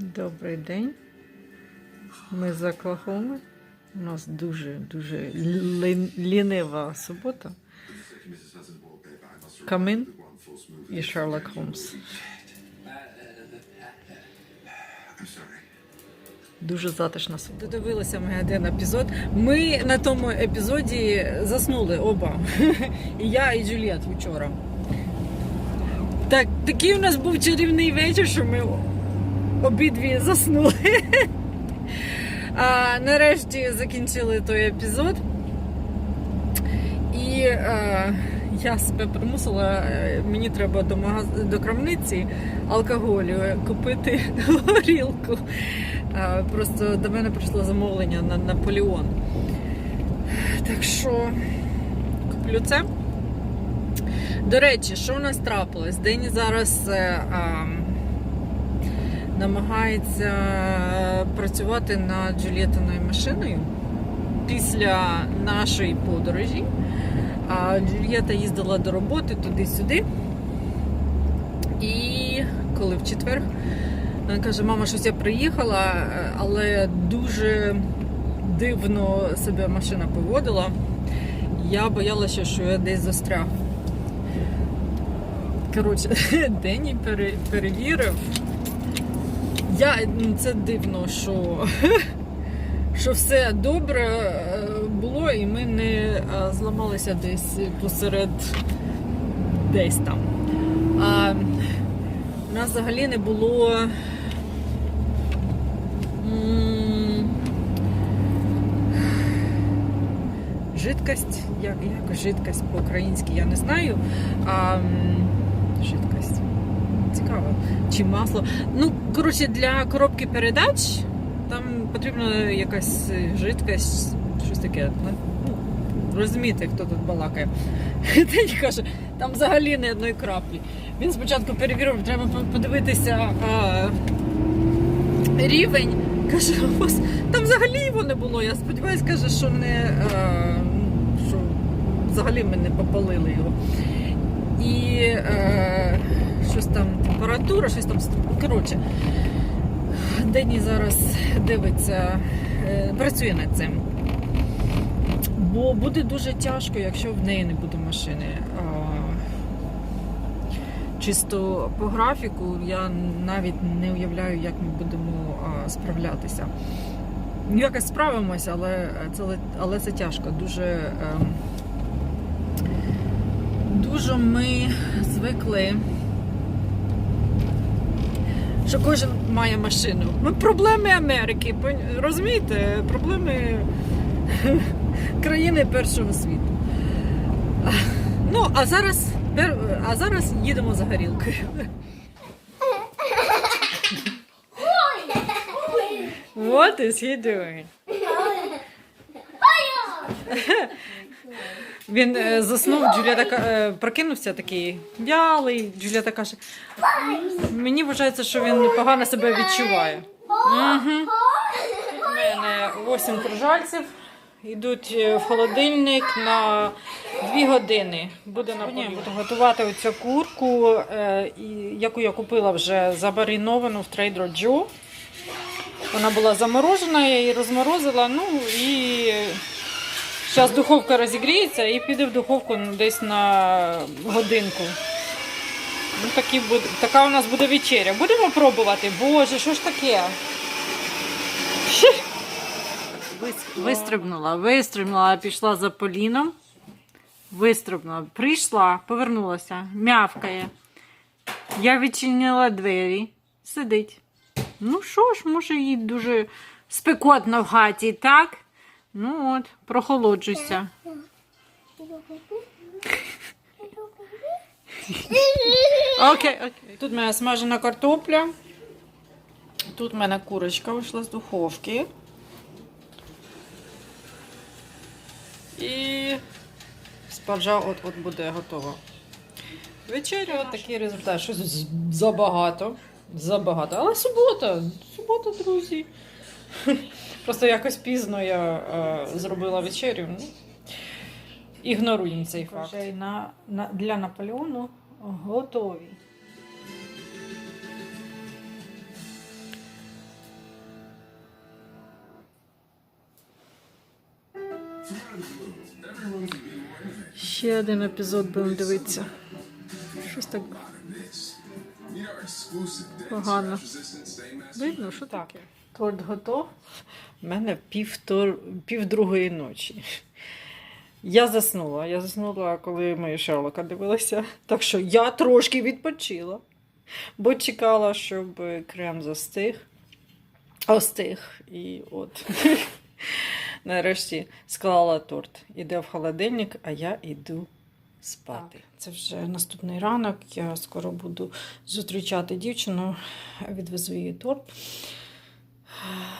Добрий день. Ми з Оклахоми. У нас дуже дуже лінива субота. Камин і Шерлок Холмс. Дуже затишна субота. Додивилися ми один епізод. Ми на тому епізоді заснули оба. І я, і Джуліет вчора. Так, такий у нас був чарівний вечір, що ми обидві заснули. А, нарешті закінчили той епізод. І е, я себе примусила, е, мені треба до, магаз... до крамниці алкоголю купити горілку. Е, просто до мене прийшло замовлення на Наполеон. Так що куплю це. До речі, що у нас трапилось? Дені зараз е, а, намагається працювати над Джулієтиною машиною після нашої подорожі. Джульєта їздила до роботи туди-сюди. І коли в четвер вона каже, мама, щось я приїхала, е, але дуже дивно себе машина поводила. Я боялася, що я десь застряг. Коротше, Дені пере, перевірив. Я, ну, це дивно, що, що все добре е, було, і ми не е, зламалися десь посеред десь там. А у нас взагалі не було. Жидкость, як, як жидкость по-українськи, я не знаю. А, жидкость. Цікаво. Чи масло. Ну, коротше, для коробки передач там потрібна якась жидкость, щось таке. Ну, розумієте, хто тут балакає. Та каже, там взагалі не одної краплі. Він спочатку перевірив, треба подивитися а, рівень. Каже, там взагалі його не було. Я сподіваюся, каже, що не а, взагалі ми не попалили його. І е, щось там температура, щось там. Коротше, Дені зараз дивиться, е, працює над цим. Бо буде дуже тяжко, якщо в неї не буде машини. Чисто по графіку я навіть не уявляю, як ми будемо справлятися. Якось справимося, але це, але це тяжко. Дуже, ем, дуже ми звикли, що кожен має машину. Ну, проблеми Америки, розумієте? Проблеми країни першого світу. Ну, а зараз, а зараз їдемо за горілкою. What is he doing? Він е, заснув, Джуліата ка- е, прокинувся такий вялий. Джуліата каже, мені вважається, що він погано себе відчуває. Угу. У мене 8 кружальців. Йдуть е, в холодильник на 2 години. Буде на Буду готувати оцю курку, е, і- яку я купила вже забариновану в Trader Joe. Вона була заморожена, я її розморозила. Ну і зараз духовка розігріється і піде в духовку десь на годинку. Ну, такі буде, така у нас буде вечеря. Будемо пробувати. Боже, що ж таке? Вистрибнула, вистрибнула, пішла за Поліном. Вистрибнула, прийшла, повернулася, мявкає. Я відчинила двері, сидить. Ну що ж, може, їй дуже спекотно в хаті, так? Ну от, прохолоджуйся. Окей, окей. Тут в мене смажена картопля. Тут в мене курочка вийшла з духовки. І спаржа от-от буде готова. Вечеря от такий результат. Щось забагато. Забагато. Але субота. Субота, друзі. Просто якось пізно я е, зробила вечерю. Ну, Ігноруємо цей факт. На, на, для Наполеону готові. Ще один епізод будемо дивитися. Щось так погано. Видно, що таке? Торт готов. У мене пів, тор... пів другої ночі. Я заснула. Я заснула, коли ми Шерлока дивилися. Так що я трошки відпочила, бо чекала, щоб крем застиг. Остиг. І от. Нарешті склала торт. Іде в холодильник, а я йду спати. Це вже наступний ранок. Я скоро буду зустрічати дівчину, відвезу її торт.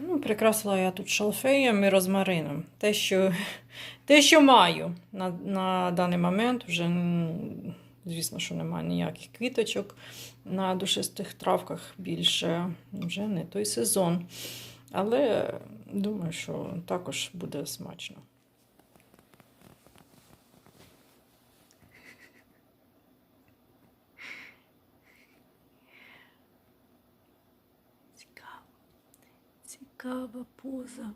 Ну, прикрасила я тут шалфеєм і розмарином. Те, що, те, що маю на, на даний момент, вже, звісно, що немає ніяких квіточок на душистих травках більше вже не той сезон. Але думаю, що також буде смачно. Цікава поза.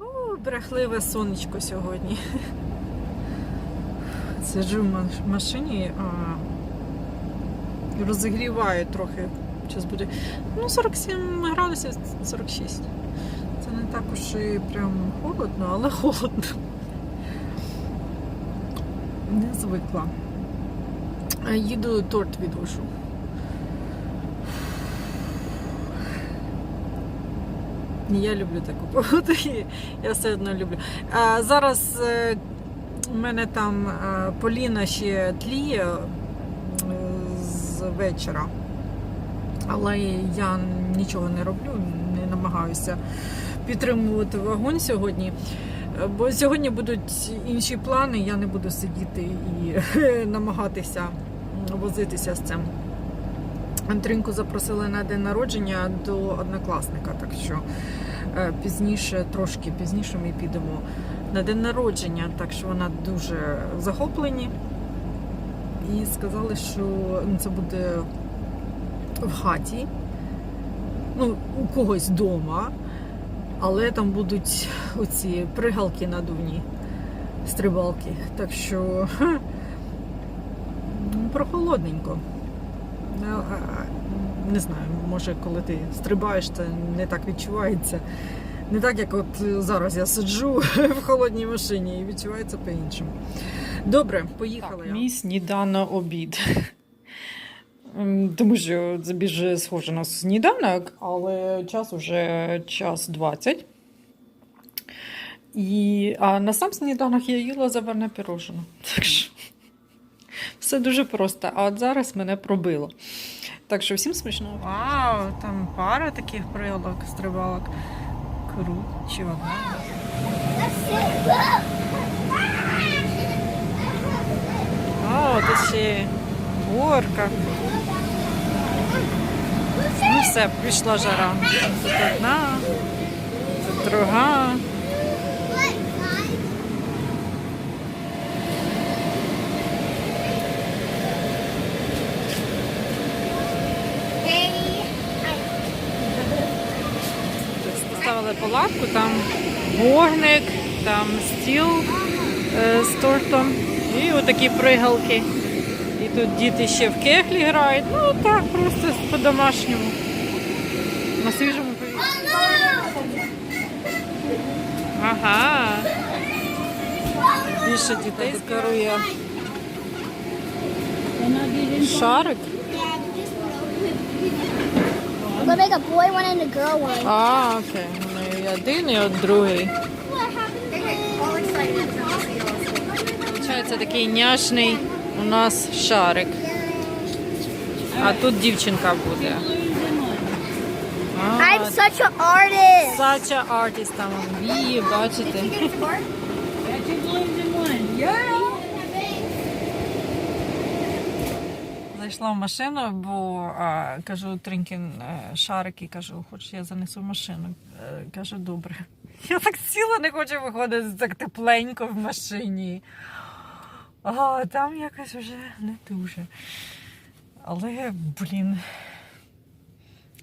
О, брехливе сонечко сьогодні. Сиджу в машині, а розігріваю трохи. Зараз буде ну, 47 градусів, 46. Це не також і прям холодно, але холодно. Не звикла. Їду торт відвожу. Ні, Я люблю таку погоду, я все одно люблю. А зараз е, у мене там е, Поліна ще тліє е, з вечора, але я нічого не роблю, не намагаюся підтримувати вогонь сьогодні. Бо сьогодні будуть інші плани, я не буду сидіти і намагатися возитися з цим. Андринку запросили на день народження до однокласника, так що е, пізніше, трошки пізніше ми підемо на день народження, так що вона дуже захоплені. І сказали, що ну, це буде в хаті, ну, у когось вдома, але там будуть оці пригалки надувні, стрибалки. Так що прохолодненько. Ну, а, Не знаю, може, коли ти стрибаєш, це не так відчувається. Не так, як от зараз я сиджу в холодній машині і відчувається по-іншому. Добре, поїхали. Так, Мій сніданок обід. Тому що це більше схоже на сніданок, але час уже час 20. І, а на сам сніданок я їла заварне пирожне. Все дуже просто. А от зараз мене пробило. Так що всім смачного. Вау, там пара таких прилок, стрибалок. Круто, чи одна? О, тут ще горка. Ну все, пішла жара. Тут одна, тут друга. Палатку, там вогник, там стіл е, з тортом і отакі пригалки. І тут діти ще в кеглі грають. Ну так, просто по-домашньому. На свіжому повітрі. Ага. Більше дітей скерує. Шарик. I'm gonna make a boy one and a girl one. А, окей. І один, і от другий. Получається такий няшний у нас шарик. А тут дівчинка буде. А, I'm such an artist. Such an artist там вії, бачите. Зайшла в машину, бо а, кажу Тринкін е, шарики, кажу, хоч я занесу машину. Е, Каже, добре. Я так сіла, не хочу виходити так тепленько в машині. А там якось вже не дуже. Але, блін.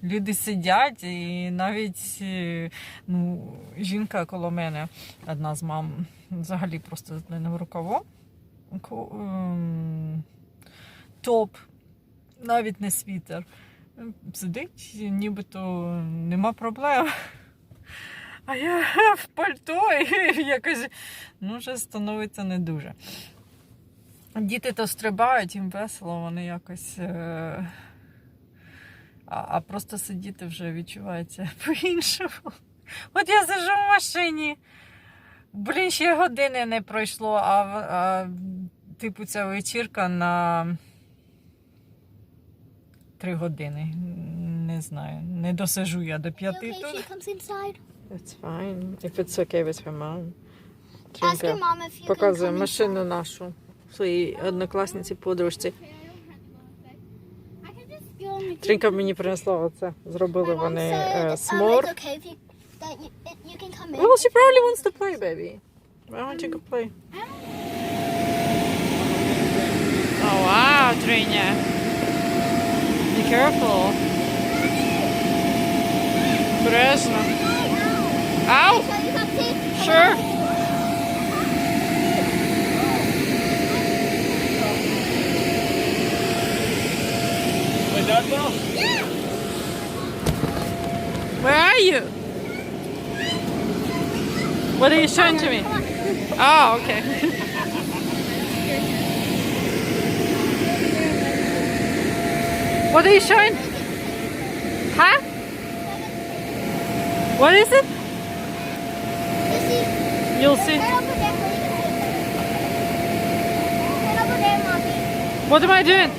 Люди сидять, і навіть е, ну, жінка коло мене, одна з мам, взагалі просто з мене в рукаво. Ем, Топ, навіть не світер. Сидить, нібито нема проблем. А я в пальто і якось ну, вже становиться не дуже. Діти то стрибають, їм весело, вони якось. Е... А, а просто сидіти вже відчувається по-іншому. От я сижу в машині. Блін, ще години не пройшло, а, а типу ця вечірка на три години. Не знаю, не досижу я до п'яти Okay, тут. It's fine, if it's okay with her mom. Ask your mom if you can Показує come машину нашу своїй однокласниці подружці. Трінка мені принесла оце. Зробили вони е, um, смор. Well, she probably wants to play, baby. Why don't you go play? Oh, wow, Trinya. careful. Fresno. Ow! Sure. Wait, that bell? Yeah. Where are you? What are you showing to me? Oh, okay. what are you showing? Huh? What is it? You'll see. What am I doing?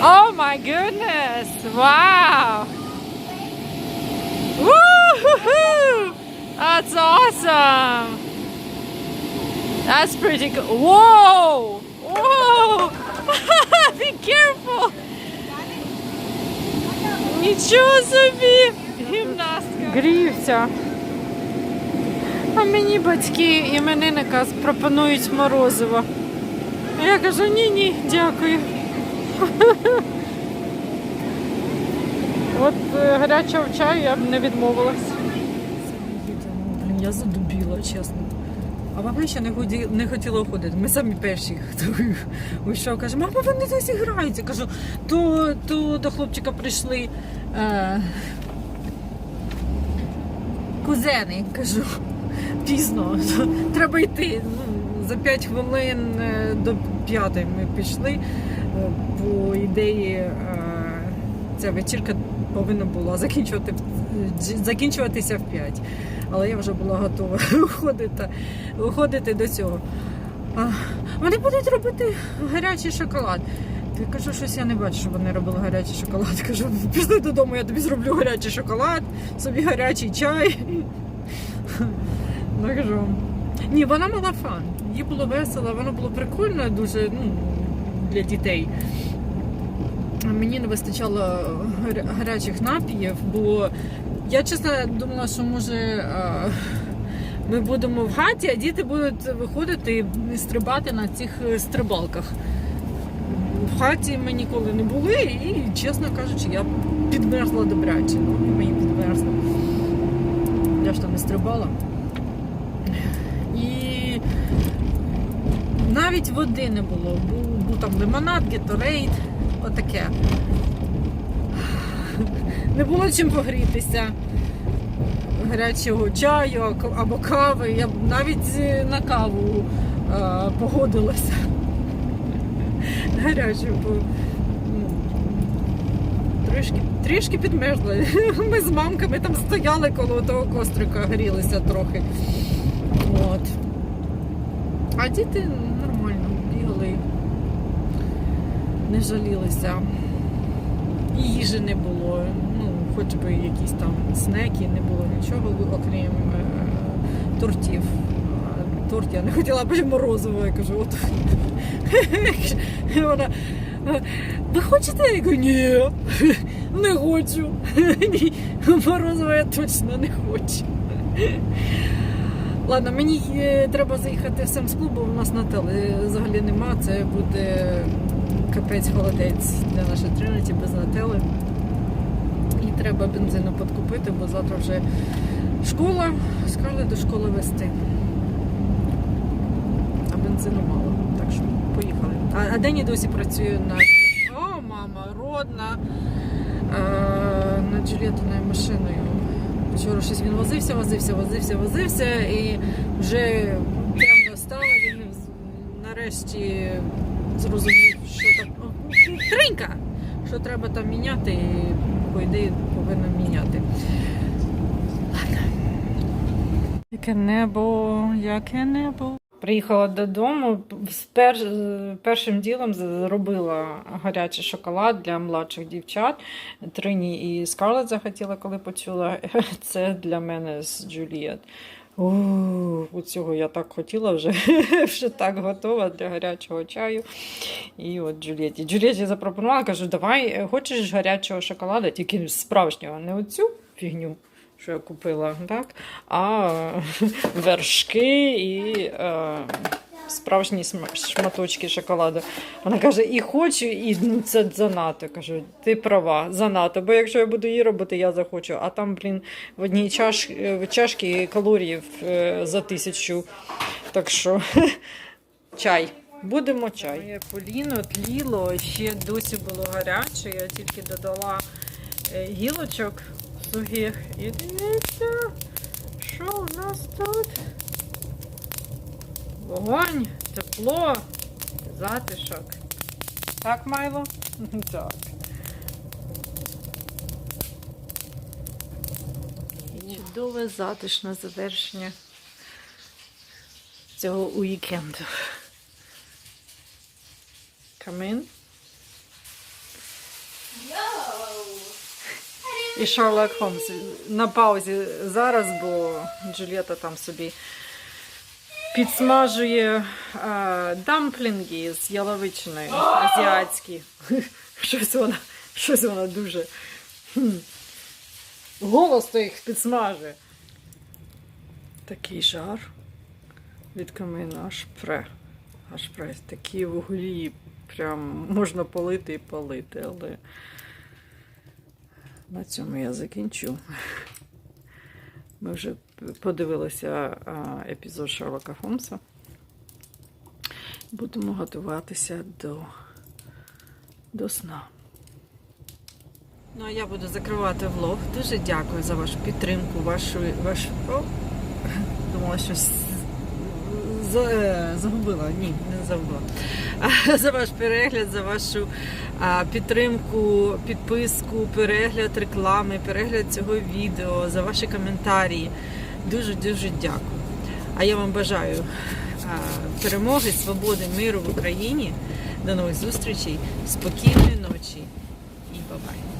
Oh my goodness! Wow! Woo! That's awesome! That's pretty. Whoa! Whoa! Нічого собі! Гімнастка. Грівся. А мені батьки іменинника пропонують морозиво. А Я кажу, ні, ні, дякую. От е, гарячого чаю я б не відмовилась. Я задубіла, чесно. А баба ще не, ході, не хотіла уходити. Ми самі перші, хто вийшов, каже, мама, вони досі граються. Кажу, то, то до хлопчика прийшли е, кузени, кажу, пізно, треба йти. Ну, за 5 хвилин е, до п'ятої ми пішли. Е, По ідеї, е, ця вечірка повинна була закінчувати, закінчуватися в 5. Але я вже була готова уходити, уходити до цього. Вони будуть робити гарячий шоколад. Я кажу, щось я не бачу, щоб вони робили гарячий шоколад. Кажу, пішли додому, я тобі зроблю гарячий шоколад, собі гарячий чай. Ну, кажу. Ні, вона мала фан. Їй було весело, воно було прикольно, дуже ну, для дітей. Мені не вистачало гарячих напіїв, бо я чесно думала, що може е, ми будемо в хаті, а діти будуть виходити і стрибати на цих е, стрибалках. В хаті ми ніколи не були, і, чесно кажучи, я підмерзла добряче. Ну, мені підмерзла. Я ж там не стрибала. І навіть води не було. Був, був там лимонад, геторейд, отаке. Не було чим погрітися. Гарячого чаю або кави. Я б навіть е, на каву е, погодилася. Гарячу, бо трішки, трішки підмерзли. Ми з мамками там стояли коло того кострика, грілися трохи. От. А діти нормально бігали, не жалілися. І їжі не було. Хоч би якісь там снеки, не було нічого, окрім е, тортів. Торт я не хотіла б морозиво, я кажу, от. Вона, «Е, ви хочете? Я кажу, ні, не хочу. Ні, Морозиво я точно не хочу. Ладно, мені е, треба заїхати в Семс клуб, бо у нас на теле взагалі нема. Це буде капець холодець для нашої Тринity без натели. Треба бензину підкупити, бо завтра вже школа, скали до школи вести. А бензину мало. Так що поїхали. А, а Дені досі працює на. О, мама, родна. Над Джулієтиною машиною. Вчора щось він возився, возився, возився, возився, і вже темно стало, він нарешті зрозумів, що там. Тринька! Що треба там міняти, по ідеї повинна міняти. Яке небо, яке небо. Приїхала додому, пер... першим ділом зробила гарячий шоколад для младших дівчат. Трині і Скарлет захотіла, коли почула. Це для мене з Джулієт. У, цього я так хотіла вже, вже так готова для гарячого чаю. І от Джулієті. Джулієті запропонувала, кажу, давай, е, хочеш гарячого шоколада, тільки справжнього, не оцю фігню, що я купила, так? а вершки і е, справжні шматочки шоколаду. Вона каже, і хочу, і ну, це занадто. Кажу, ти права, занадто. Бо якщо я буду її робити, я захочу. А там, блін, в одній чаш, е, чашці калоріїв е, за тисячу. Так що чай. Будемо чай. Моє поліно тліло, ще досі було гаряче. Я тільки додала е, гілочок сухих. І дивіться, що у нас тут? Вогонь, тепло, затишок. Так, Майло? Так. І чудове затишне завершення цього уікенду. In. І Шерлок Холмс на паузі зараз, бо Джульєта там собі підсмажує е, дамплінги з яловичиною азіатські. Щось вона, щось вона дуже голосно їх підсмажує. Такий жар від камина аж пре. Аж пре. Такі вуглі. Прям можна полити і палити, але на цьому я закінчу. Ми вже подивилися епізод Шерлока Холмса. Будемо готуватися до, до сна. Ну, а я буду закривати влог. Дуже дякую за вашу підтримку, вашу. вашу... О, думала, що е, загубила. Ні, не загубила. За ваш перегляд, за вашу підтримку, підписку, перегляд реклами, перегляд цього відео, за ваші коментарі. Дуже дуже дякую. А я вам бажаю а, перемоги, свободи, миру в Україні. До нових зустрічей, спокійної ночі і бабай.